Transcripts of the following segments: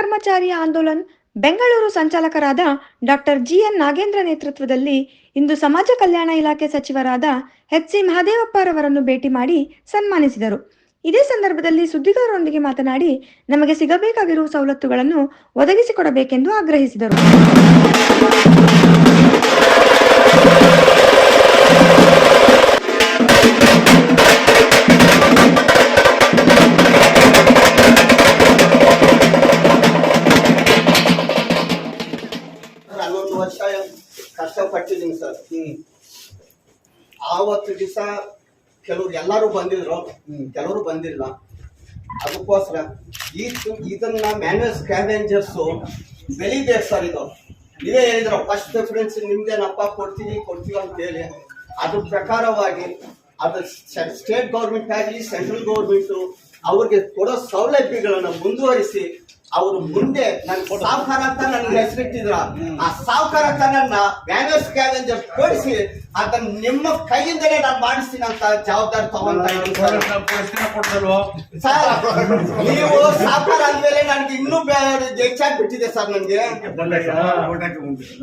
ಕರ್ಮಚಾರಿ ಆಂದೋಲನ್ ಬೆಂಗಳೂರು ಸಂಚಾಲಕರಾದ doctor GN Nagendra ನೇತೃತ್ವದಲ್ಲಿ ಇಂದು ಸಮಾಜ ಕಲ್ಯಾಣ ಇಲಾಖೆ ಸಚಿವರಾದ ಎಚ್ ಸಿ ಮಹದೇವಪ್ಪರವರನ್ನು ಭೇಟಿ ಮಾಡಿ ಸನ್ಮಾನಿಸಿದರು. ಇದೇ ಸಂದರ್ಭದಲ್ಲಿ ಸುದ್ದಿಗಾರರೊಂದಿಗೆ ಮಾತನಾಡಿ, ನಮಗೆ ಸಿಗಬೇಕಾಗಿರುವ ಸವಲತ್ತುಗಳನ್ನು ಒದಗಿಸಿಕೊಡಬೇಕೆಂದು ಆಗ್ರಹಿಸಿದರು. ವರ್ಷ ಕಷ್ಟಪಟ್ಟಿದ್ದೀನಿ ಸರ್. ಆವತ್ತು ದಿವಸ ಕೆಲವ್ರು ಎಲ್ಲರೂ ಬಂದಿದ್ರು. ಕೆಲವರು ಬಂದಿಲ್ಲ. ಅದಕ್ಕೋಸ್ಕರ ಈ ಇದನ್ನ ಮ್ಯಾನೇಜ್ ಕ್ಯಾವೆಂಜರ್ಸು ಬೆಳಿಬೇಕು ಸರ್ ಇದು. ನೀವೇ ಹೇಳಿದ್ರು ಫಸ್ಟ್ ಪ್ರಿಫರೆನ್ಸ್ ನಿಮ್ದೇನಪ್ಪ ಕೊಡ್ತೀವಿ ಕೊಡ್ತೀವಿ ಅಂತ ಹೇಳಿ ಅದ್ರ ಪ್ರಕಾರವಾಗಿ ಅದು ಸ್ಟೇಟ್ ಗೌರ್ಮೆಂಟ್ ಆಗಲಿ ಸೆಂಟ್ರಲ್ ಗೌರ್ಮೆಂಟು ಅವ್ರಿಗೆ ಕೊಡೋ ಸೌಲಭ್ಯಗಳನ್ನ ಮುಂದುವರಿಸಿ ಅವರು ಮುಂದೆ ನನ್ ಸಾವುಕಾರ ಅಂತ ನನ್ನ ಹೆಸರಿಟ್ಟಿದ್ರ ಆ ಸಾವುಕಾರ ತನ್ನ ನನ್ನ ಕ್ಯಾಲೆಂಜರ್ ಕೊಡಿಸಿ ಅದನ್ನ ನಿಮ್ಮ ಕೈಯಿಂದಲೇ ನಾನು ಮಾಡಿಸ್ತೀನಿ ಅಂತ ಜವಾಬ್ದಾರಿ ತಗೊಂತ ನೀವು ಸಾವುಕಾರ ಇನ್ನೂ ಹೆಚ್ಚಾಗಿ ಬಿಟ್ಟಿದೆ ಸರ್ ನನ್ಗೆ.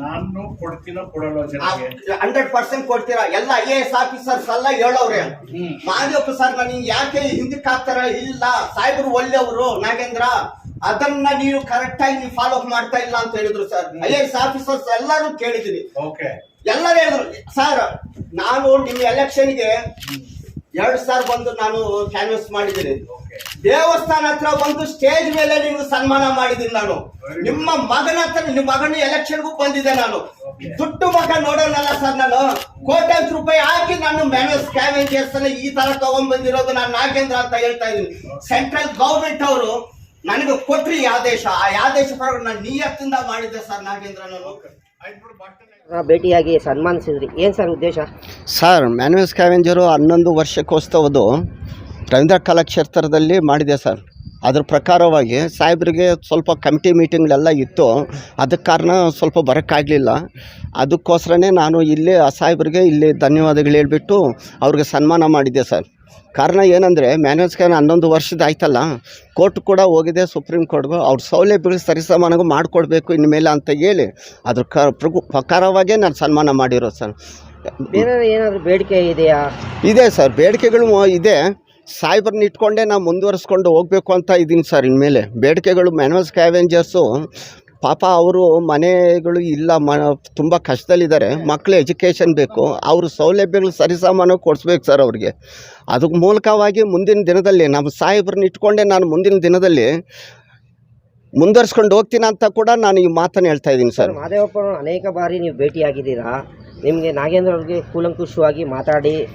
ನಾನು ಕೊಡ್ತೀನೋ ಕೊಡಲ್ಲ ಹಂಡ್ರೆಡ್ ಪರ್ಸೆಂಟ್ ಕೊಡ್ತೀರಾ? ಎಲ್ಲ ಐ ಎ ಎಸ್ ಆಫೀಸರ್ಸ್ ಎಲ್ಲ ಹೇಳೋರೆ ಮಾದೇವಪ್ಪ ಸರ್ ನಾನು ಯಾಕೆ ಹಿಂದಕ್ಕೆ ಹಾಕ್ತಾರ? ಇಲ್ಲ ಸಾಹೇಬರು ಒಳ್ಳೆಯವರು ನಾಗೇಂದ್ರ. ಅದನ್ನ ನೀವು ಕರೆಕ್ಟ್ ಆಗಿ ನೀವು ಫಾಲೋ ಅಪ್ ಮಾಡ್ತಾ ಇಲ್ಲ ಅಂತ ಹೇಳಿದ್ರು sir. I A S officers ಎಲ್ಲರೂ ಕೇಳಿದೀನಿ ಓಕೆ. ಎಲ್ಲರೂ ಹೇಳಿದ್ರು ಸರ್ ನಾನು ನಿಮ್ಮ ಎಲೆಕ್ಷನ್ಗೆ ಎರಡ್ ಸಾವಿರ ಬಂದು ನಾನು ಕ್ಯಾನ್ವಸ್ ಮಾಡಿದ್ದೀನಿ. ದೇವಸ್ಥಾನ ಹತ್ರ ಒಂದು ಸ್ಟೇಜ್ ಮೇಲೆ ನೀವು ಸನ್ಮಾನ ಮಾಡಿದೀನಿ ನಾನು. ನಿಮ್ಮ ಮಗನ ಹತ್ರ ನಿಮ್ಮ ಮಗನ ಎಲೆಕ್ಷನ್ಗೂ ಬಂದಿದೆ ನಾನು. ದುಡ್ಡು ಮಗ ನೋಡೋನಲ್ಲ ಸರ್ ನಾನು. ಕೋಟ್ಯಾಂತರ ರೂಪಾಯಿ ಹಾಕಿ ನಾನು ಮ್ಯಾನೇಜ್ ಸ್ಕ್ಯಾವೆಂಜರ್ಸ್ ಈ ತರ ತಗೊಂಡ್ ಬಂದಿರೋದು ನಾನು ನಾಗೇಂದ್ರ ಅಂತ ಹೇಳ್ತಾ ಇದ್ದೀನಿ. ಸೆಂಟ್ರಲ್ ಗೌರ್ಮೆಂಟ್ ಅವರು ನನಗೆ ಕೊಟ್ರಿ ಆದೇಶ. ಆ ಆದೇಶ ಪ್ರಕಾರ ನಾನು ನಿಯತ್ತಿಂದ ಮಾಡಿದ್ದೆ ಸರ್ ನಾಗೇಂದ್ರ ನಾನು. ಆ, ಭೇಟಿಯಾಗಿ ಸನ್ಮಾನಿಸಿದ್ರಿ. ಏನು ಸರ್ ಉದ್ದೇಶ? ಸರ್ ಮ್ಯಾನ್ಯಲ್ ಸ್ಕ್ಯಾವೆಂಜರು ಹನ್ನೊಂದು ವರ್ಷಕ್ಕೋತ್ಸವದು ರವೀಂದ್ರ ಕಲಾಕ್ಷೇತ್ರದಲ್ಲಿ ಮಾಡಿದೆ ಸರ್. ಅದ್ರ ಪ್ರಕಾರವಾಗಿ ಸಾಹೇಬ್ರಿಗೆ ಸ್ವಲ್ಪ ಕಮಿಟಿ ಮೀಟಿಂಗ್ಲೆಲ್ಲ ಇತ್ತು. ಅದಕ್ಕೆ ಕಾರಣ ಸ್ವಲ್ಪ ಬರೋಕ್ಕಾಗಲಿಲ್ಲ. ಅದಕ್ಕೋಸ್ಕರನೇ ನಾನು ಇಲ್ಲಿ ಆ ಸಾಹೇಬ್ರಿಗೆ ಇಲ್ಲಿ ಧನ್ಯವಾದಗಳು ಹೇಳಿಬಿಟ್ಟು ಅವ್ರಿಗೆ ಸನ್ಮಾನ ಮಾಡಿದ್ದೆ ಸರ್. ಕಾರಣ ಏನಂದರೆ ಮ್ಯಾನೇಜ್ ಕ್ಯಾನ್ ಹನ್ನೊಂದು ವರ್ಷದ ಆಯ್ತಲ್ಲ. ಕೋರ್ಟ್ ಕೂಡ ಹೋಗಿದೆ ಸುಪ್ರೀಂ ಕೋರ್ಟ್ಗೂ. ಅವ್ರ ಸೌಲಭ್ಯಗಳು ಸರಿಸಮಾನಗೂ ಮಾಡಿಕೊಡ್ಬೇಕು ಇನ್ಮೇಲೆ ಅಂತ ಹೇಳಿ ಅದ್ರ ಕ ಪ್ರಕು- ಪ್ರಕಾರವಾಗೇ ನಾನು ಸನ್ಮಾನ ಮಾಡಿರೋದು ಸರ್. ಬೇರೆ ಏನಾದರೂ ಬೇಡಿಕೆ ಇದೆಯಾ? ಇದೆ ಸರ್. ಬೇಡಿಕೆಗಳು ಇದೆ. ಸಾಯ್ಬರ್ನ ಇಟ್ಕೊಂಡೇ ನಾವು ಮುಂದುವರಿಸ್ಕೊಂಡು ಹೋಗಬೇಕು ಅಂತ ಇದ್ದೀನಿ ಸರ್ ಇನ್ಮೇಲೆ. ಬೇಡಿಕೆಗಳು ಮ್ಯಾನ್ಯಲ್ ಸ್ಕ್ಯಾವೆಂಜರ್ಸು ಪಾಪ ಅವರು ಮನೆಗಳು ಇಲ್ಲ, ಮ, ತುಂಬ ಕಷ್ಟದಲ್ಲಿದ್ದಾರೆ. ಮಕ್ಕಳು ಎಜುಕೇಷನ್ ಬೇಕು. ಅವ್ರ ಸೌಲಭ್ಯಗಳು ಸರಿಸಾಮಾನು ಕೊಡಿಸ್ಬೇಕು ಸರ್ ಅವ್ರಿಗೆ. ಅದಕ್ಕೆ ಮೂಲಕವಾಗಿ ಮುಂದಿನ ದಿನದಲ್ಲಿ ನಮ್ಮ ಸಾಹೇಬ್ರನ್ನ ಇಟ್ಕೊಂಡೆ ನಾನು ಮುಂದಿನ ದಿನದಲ್ಲಿ ಮುಂದುವರ್ಸ್ಕೊಂಡು ಹೋಗ್ತೀನಿ ಅಂತ ಕೂಡ ನಾನು ಈ ಮಾತನ್ನು ಹೇಳ್ತಾ ಇದ್ದೀನಿ ಸರ್. ಮಾದೇವಪ್ಪ ಅನೇಕ ಬಾರಿ ನೀವು ಭೇಟಿಯಾಗಿದ್ದೀರಾ. ನಿಮಗೆ ನಾಗೇಂದ್ರ ಅವ್ರಿಗೆ ಕೂಲಂಕುಷವಾಗಿ ಮಾತಾಡಿ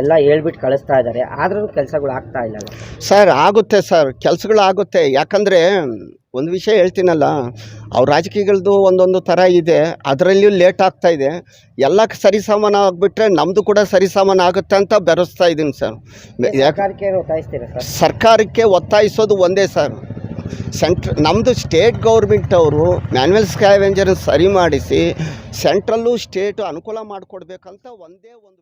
ಎಲ್ಲ ಹೇಳ್ಬಿಟ್ಟು ಕಳಿಸ್ತಾ ಇದ್ದಾರೆ. ಆದ್ರೂ ಕೆಲಸಗಳು ಆಗ್ತಾ ಇಲ್ಲ ಸರ್ ಆಗುತ್ತೆ ಸರ್. ಕೆಲಸಗಳು ಆಗುತ್ತೆ. ಯಾಕಂದರೆ ಒಂದು ವಿಷಯ ಹೇಳ್ತೀನಲ್ಲ ಅವ್ರ ರಾಜಕೀಯಗಳದ್ದು ಒಂದೊಂದು ಥರ ಇದೆ. ಅದರಲ್ಲಿಯೂ ಲೇಟ್ ಆಗ್ತಾ ಇದೆ. ಎಲ್ಲ ಸರಿಸಮಾನ ಆಗಿಬಿಟ್ರೆ ನಮ್ಮದು ಕೂಡ ಸರಿಸಮಾನ ಆಗುತ್ತೆ ಅಂತ ಬೆರೆಸ್ತಾ ಇದ್ದೀನಿ ಸರ್. ಸರ್ಕಾರಕ್ಕೆ ಏನು ಒತ್ತಾಯಿಸ್ತೀರಾ ಸರ್? ಸರ್ಕಾರಕ್ಕೆ ಒತ್ತಾಯಿಸೋದು ಒಂದೇ ಸರ್. ಸೆಂಟ್ರ್ ನಮ್ಮದು ಸ್ಟೇಟ್ ಗೌರ್ಮೆಂಟ್ ಅವರು ಮ್ಯಾನ್ಯಲ್ ಸ್ಕ್ಯಾವೆಂಜರ್ ಸರಿ ಮಾಡಿಸಿ ಸೆಂಟ್ರಲ್ಲು ಸ್ಟೇಟು ಅನುಕೂಲ ಮಾಡಿಕೊಡ್ಬೇಕಂತ ಒಂದೇ ಒಂದು